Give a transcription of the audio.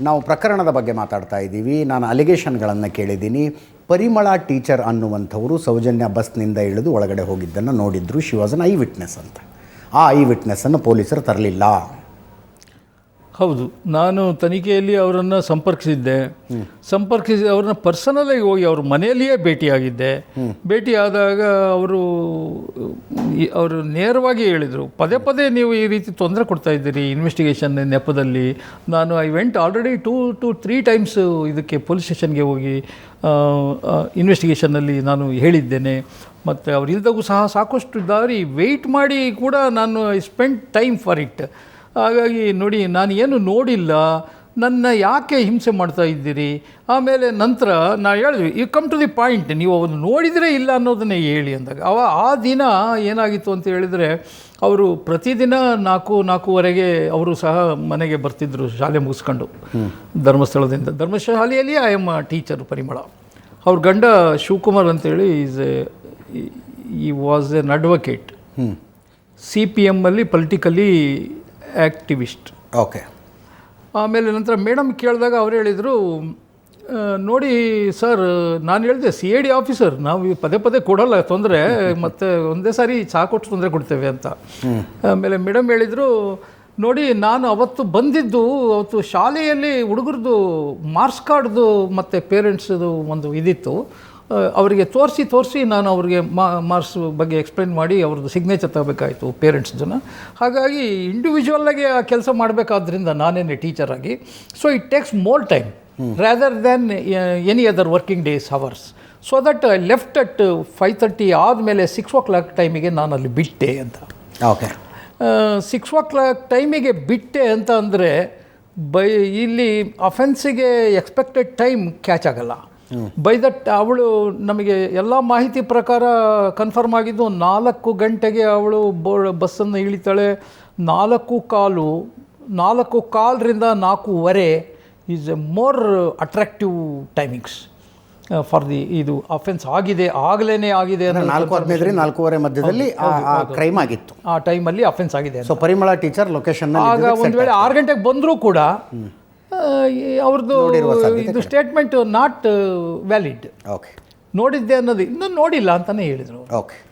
ನಾವು ಪ್ರಕರಣದ ಬಗ್ಗೆ ಮಾತಾಡ್ತಾ ಇದ್ದೀವಿ. ನಾನು ಅಲಿಗೇಷನ್ಗಳನ್ನು ಕೇಳಿದ್ದೀನಿ. ಪರಿಮಳ ಟೀಚರ್ ಅನ್ನುವಂಥವರು ಸೌಜನ್ಯ ಬಸ್ನಿಂದ ಇಳಿದು ಒಳಗಡೆ ಹೋಗಿದ್ದನ್ನು ನೋಡಿದ್ರು. She was an eye witness ಅಂತ. ಆ ಐ ವಿಟ್ನೆಸ್ಸನ್ನು ಪೊಲೀಸರು ತರಲಿಲ್ಲ. ಹೌದು. ನಾನು ತನಿಖೆಯಲ್ಲಿ ಅವರನ್ನು ಸಂಪರ್ಕಿಸಿದ್ದೆ. ಸಂಪರ್ಕಿಸಿ ಅವ್ರನ್ನ ಪರ್ಸನಲಾಗಿ ಹೋಗಿ ಅವ್ರ ಮನೆಯಲ್ಲಿಯೇ ಭೇಟಿಯಾಗಿದ್ದೆ. ಭೇಟಿಯಾದಾಗ ಅವರು ಅವರು ನೇರವಾಗಿ ಹೇಳಿದರು, ಪದೇ ಪದೇ ನೀವು ಈ ರೀತಿ ತೊಂದರೆ ಕೊಡ್ತಾ ಇದ್ದೀರಿ ಇನ್ವೆಸ್ಟಿಗೇಷನ್ ನೆಪದಲ್ಲಿ. ನಾನು I went already two to three times ಇದಕ್ಕೆ ಪೊಲೀಸ್ ಸ್ಟೇಷನ್ಗೆ ಹೋಗಿ ಇನ್ವೆಸ್ಟಿಗೇಷನ್ನಲ್ಲಿ ನಾನು ಹೇಳಿದ್ದೇನೆ. ಮತ್ತು ಅವ್ರು ಸಹ ಸಾಕಷ್ಟು ದಾರಿ ವೆಯ್ಟ್ ಮಾಡಿ ಕೂಡ ನಾನು I spend time for it ಹಾಗಾಗಿ ನೋಡಿ ನಾನು ಏನು ನೋಡಿಲ್ಲ ನನ್ನ ಯಾಕೆ ಹಿಂಸೆ ಮಾಡ್ತಾ ಇದ್ದೀರಿ? ಆಮೇಲೆ ನಂತರ ನಾ ಹೇಳಿದ್ವಿ you come to the point ನೀವು ಅವನು ನೋಡಿದರೆ ಇಲ್ಲ ಅನ್ನೋದನ್ನೇ ಹೇಳಿ ಅಂದಾಗ. ಅವ ಆ ದಿನ ಏನಾಗಿತ್ತು ಅಂತ ಹೇಳಿದರೆ ಅವರು ಪ್ರತಿದಿನ ನಾಲ್ಕು ನಾಲ್ಕೂವರೆಗೆ ಅವರು ಸಹ ಮನೆಗೆ ಬರ್ತಿದ್ದರು ಶಾಲೆ ಮುಗಿಸ್ಕೊಂಡು. ಧರ್ಮಸ್ಥಳದಿಂದ. ಧರ್ಮಶಾಲೆಯಲ್ಲಿ ಐ ಎಂ ಟೀಚರ್ ಪರಿಮಳ. ಅವ್ರ ಗಂಡ ಶಿವಕುಮಾರ್ ಅಂತೇಳಿ is a he was an advocate C P ಎಮ್ಮಲ್ಲಿ politically activist okay. ಆಮೇಲೆ ನಂತರ ಮೇಡಮ್ ಕೇಳಿದಾಗ ಅವ್ರು ಹೇಳಿದರು ನೋಡಿ ಸರ್ ನಾನು ಹೇಳಿದೆ ಸಿ ಎ ಡಿ ಆಫೀಸರ್ ನಾವು ಈ ಪದೇ ಪದೇ ಕೊಡೋಲ್ಲ ತೊಂದರೆ ಮತ್ತು ಒಂದೇ ಸಾರಿ ಸಾಕೊಟ್ಟು ತೊಂದರೆ ಕೊಡ್ತೇವೆ ಅಂತ. ಆಮೇಲೆ ಮೇಡಮ್ ಹೇಳಿದರು ನೋಡಿ ನಾನು ಅವತ್ತು ಬಂದಿದ್ದು ಅವತ್ತು ಶಾಲೆಯಲ್ಲಿ ಹುಡುಗರದು ಮಾರ್ಕ್ಸ್ ಕಾರ್ಡ್ದು ಮತ್ತು ಪೇರೆಂಟ್ಸ್ದು ಒಂದು ಇದಿತ್ತು. ಅವರಿಗೆ ತೋರಿಸಿ ತೋರಿಸಿ ನಾನು ಅವ್ರಿಗೆ ಮಾರ್ಕ್ಸ್ ಬಗ್ಗೆ ಎಕ್ಸ್ಪ್ಲೈನ್ ಮಾಡಿ ಅವ್ರದ್ದು ಸಿಗ್ನೇಚರ್ ತಗೋಬೇಕಾಯಿತು ಜನ. ಹಾಗಾಗಿ ಇಂಡಿವಿಜುವಲ್ಲಾಗಿ ಆ ಕೆಲಸ ಮಾಡಬೇಕಾದ್ರಿಂದ ನಾನೇನೆ ಟೀಚರ್ ಆಗಿ. So it takes more time rather than any other working days hours so that I left at five thirty ಆದಮೇಲೆ ಸಿಕ್ಸ್ ಓ ಕ್ಲಾಕ್ ಟೈಮಿಗೆ ನಾನು ಅಲ್ಲಿ ಬಿಟ್ಟೆ ಅಂತ. ಓಕೆ ಸಿಕ್ಸ್ ಓ ಕ್ಲಾಕ್ ಟೈಮಿಗೆ ಬಿಟ್ಟೆ ಅಂತ ಅಂದರೆ ಬೈ ಇಲ್ಲಿ ಅಫೆನ್ಸಿಗೆ ಎಕ್ಸ್ಪೆಕ್ಟೆಡ್ ಟೈಮ್ ಕ್ಯಾಚ್ ಆಗಲ್ಲ. ಬೈ ದಟ್ ಅವಳು ನಮಗೆ ಎಲ್ಲ ಮಾಹಿತಿ ಪ್ರಕಾರ ಕನ್ಫರ್ಮ್ ಆಗಿದ್ದು ನಾಲ್ಕು ಗಂಟೆಗೆ ಅವಳು ಬೋ ಬಸ್ಸನ್ನು ಇಳಿತಾಳೆ. ನಾಲ್ಕು ಕಾಲು ನಾಲ್ಕು ಕಾಲರಿಂದ ನಾಲ್ಕೂವರೆ is a more attractive timings for the ಇದು ಅಫೆನ್ಸ್ ಆಗಿದೆ ಆಗಲೇ ಆಗಿದೆ ನಾಲ್ಕು ಹದಿನೈದರಿಂದ ನಾಲ್ಕೂವರೆ ಮಧ್ಯದಲ್ಲಿ ಆ ಕ್ರೈಮ್ ಆಗಿತ್ತು. ಆ ಟೈಮಲ್ಲಿ ಅಫೆನ್ಸ್ ಆಗಿದೆ. ಸೊ ಪರಿಮಳ ಟೀಚರ್ ಲೊಕೇಶನ್ ಆಗ ಒಂದು ವೇಳೆ ಆರು ಗಂಟೆಗೆ ಬಂದರೂ ಕೂಡ ಅವ್ರದ್ದು ಇದು ಸ್ಟೇಟ್ಮೆಂಟ್ ನಾಟ್ ವ್ಯಾಲಿಡ್ ಓಕೆ ನೋಡಿದ್ದೆ ಅನ್ನೋದು ಇನ್ನೂ ನೋಡಿಲ್ಲ ಅಂತಲೇ ಹೇಳಿದರು ಓಕೆ